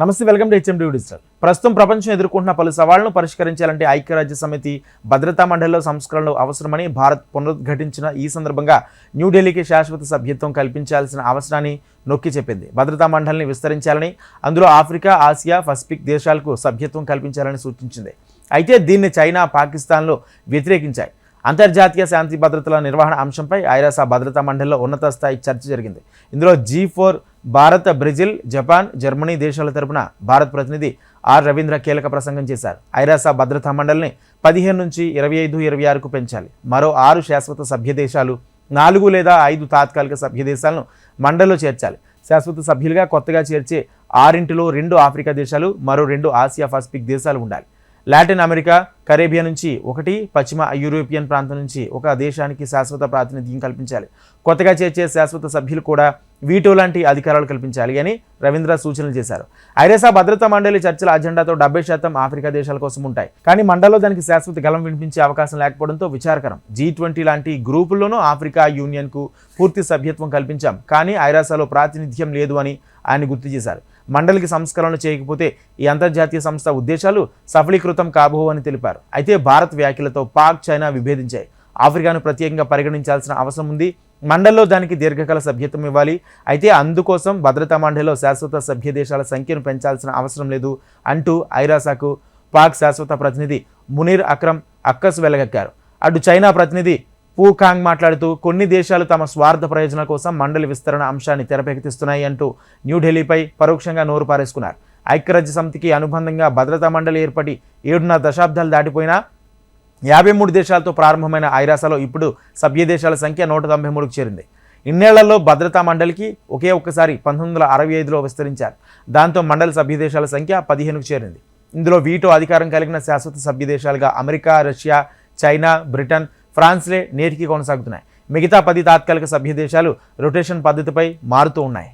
నమస్తే welcome to HMD digital. ప్రస్తుతం ప్రపంచం ఎదుర్కొంటున్న పలు సవాళ్ళను పరిష్కరించాలంటే ఐక్యరాజ్య సమితి భద్రతా మండలిలో సంస్కరణలు అవసరమని భారత్ పునరుద్ఘాటించిన ఈ సందర్భంగా న్యూఢిల్లీకి శాశ్వత సభ్యత్వం కల్పించాల్సిన అవసరాన్ని నొక్కి చెప్పింది. భద్రతా మండలిని విస్తరించాలని అందులో ఆఫ్రికా ఆసియా పసిఫిక్ దేశాలకు సభ్యత్వం కల్పించాలని సూచించింది. అయితే దీన్ని చైనా పాకిస్తాన్లు వ్యతిరేకించాయి. అంతర్జాతీయ శాంతి భద్రతల నిర్వహణ అంశంపై ఐరాసా భద్రతా మండలిలో ఉన్నత స్థాయి చర్చ జరిగింది. ఇందులో G four Bharat Brazil Japan Germany దేశాల తరపున భారత్ ప్రతినిధి ఆర్ రవీంద్ర కీలక ప్రసంగం చేశారు. ఐరాసా భద్రతా మండలిని పదిహేను నుంచి ఇరవై ఐదు ఇరవై ఆరుకు పెంచాలి. మరో ఆరు శాశ్వత సభ్య దేశాలు నాలుగు లేదా ఐదు తాత్కాలిక సభ్య దేశాలను మండలిలో చేర్చాలి. శాశ్వత సభ్యులుగా కొత్తగా చేర్చే ఆరింటిలో రెండు ఆఫ్రికా దేశాలు మరో రెండు ఆసియా పసిఫిక్ దేశాలు ఉండాలి. లాటిన్ అమెరికా కరేబియా నుంచి ఒకటి పశ్చిమ యూరోపియన్ ప్రాంతం నుంచి ఒక దేశానికి శాశ్వత ప్రాతినిధ్యం కల్పించాలి. కొత్తగా చేర్చే శాశ్వత సభ్యులు కూడా వీటో లాంటి అధికారాలు కల్పించాలి అని రవీంద్ర సూచనలు చేశారు. ఐరేసా భద్రతా మండలి చర్చల అజెండాతో డెబ్బై శాతం ఆఫ్రికా దేశాల కోసం ఉంటాయి. కానీ మండలిలో దానికి శాశ్వత గలం వినిపించే అవకాశం లేకపోవడంతో విచారకరం. జీ ట్వంటీ లాంటి గ్రూపుల్లోనూ ఆఫ్రికా యూనియన్కు పూర్తి సభ్యత్వం కల్పించాం. కానీ ఐరాసాలో ప్రాతినిధ్యం లేదు అని ఆయన గుర్తు చేశారు. మండలికి సంస్కరణలు చేయకపోతే ఈ అంతర్జాతీయ సంస్థ ఉద్దేశాలు సఫలీకృతం కాబోవని తెలిపారు. అయితే భారత్ వ్యాఖ్యలతో పాక్ చైనా విభేదించాయి. ఆఫ్రికాను ప్రత్యేకంగా పరిగణించాల్సిన అవసరం ఉంది. మండల్లో దానికి దీర్ఘకాల సభ్యత్వం ఇవ్వాలి. అయితే అందుకోసం భద్రతా మండలిలో శాశ్వత సభ్య దేశాల సంఖ్యను పెంచాల్సిన అవసరం లేదు అంటూ ఐరాసాకు పాక్ శాశ్వత ప్రతినిధి మునీర్ అక్రమ్ అక్కస్ వెలగక్కారు. అటు చైనా ప్రతినిధి పూకాంగ్ మాట్లాడుతూ కొన్ని దేశాలు తమ స్వార్థ ప్రయోజనాల కోసం మండలి విస్తరణ అంశాన్ని తెరపెక్కిస్తున్నాయి అంటూ న్యూఢిల్లీపై పరోక్షంగా నోరు పారేసుకున్నారు. ఐక్యరాజ్య సమితికి అనుబంధంగా భద్రతా మండలి ఏర్పడి ఏడున్నర దశాబ్దాలు దాటిపోయినా యాభై మూడు దేశాలతో ప్రారంభమైన ఐరాసాలో ఇప్పుడు సభ్య దేశాల సంఖ్య నూట తొంభై మూడుకు చేరింది. ఇన్నేళ్ళలో భద్రతా మండలికి ఒకే ఒక్కసారి పంతొమ్మిది వందల అరవై ఐదులో విస్తరించారు. దాంతో మండలి సభ్య దేశాల సంఖ్య పదిహేనుకు చేరింది. ఇందులో వీటో అధికారం కలిగిన శాశ్వత సభ్య దేశాలుగా అమెరికా రష్యా చైనా బ్రిటన్ ఫ్రాన్స్లే నేటికి కొనసాగుతున్నాయి. మిగతా పది తాత్కాలిక సభ్య దేశాలు రొటేషన్ పద్ధతిపై మారుతూ ఉన్నాయి.